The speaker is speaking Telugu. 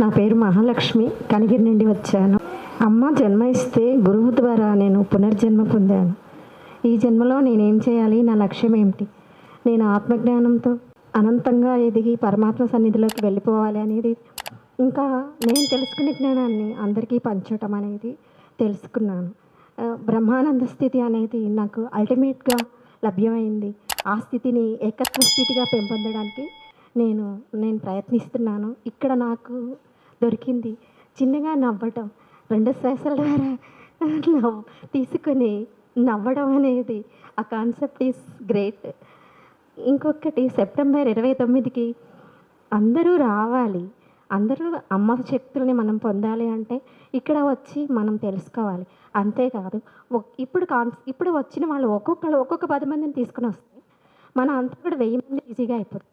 నా పేరు మహాలక్ష్మి కనిగిరి నుండి వచ్చాను. అమ్మ జన్మ ఇస్తే గురువు ద్వారా నేను పునర్జన్మ పొందాను. ఈ జన్మలో నేనేం చేయాలి? నా లక్ష్యం ఏమిటి? నేను ఆత్మజ్ఞానంతో అనంతంగా ఎదిగి పరమాత్మ సన్నిధిలోకి వెళ్ళిపోవాలి అనేది ఇంకా నేను తెలుసుకునే జ్ఞానాన్ని అందరికీ పంచటం అనేది తెలుసుకున్నాను. బ్రహ్మానంద స్థితి అనేది నాకు అల్టిమేట్గా లభ్యమైంది. ఆ స్థితిని ఏకత్వ స్థితిగా పెంపొందడానికి నేను నేను ప్రయత్నిస్తున్నాను. ఇక్కడ నాకు దొరికింది చిన్నగా నవ్వటం. రెండు శ్వాసల ద్వారా నవ్వు తీసుకొని నవ్వడం అనేది ఆ కాన్సెప్ట్ ఈస్ గ్రేట్. ఇంకొకటి సెప్టెంబర్ ఇరవై తొమ్మిదికి అందరూ రావాలి. అందరూ అమ్మ శక్తుల్ని మనం పొందాలి అంటే ఇక్కడ వచ్చి మనం తెలుసుకోవాలి. అంతేకాదు ఇప్పుడు కాన్ ఇప్పుడు వచ్చిన వాళ్ళు ఒక్కొక్కరు ఒక్కొక్క పది మందిని తీసుకుని వస్తే మన అంతా కూడా వెయ్యి మంది ఈజీగా అయిపోతుంది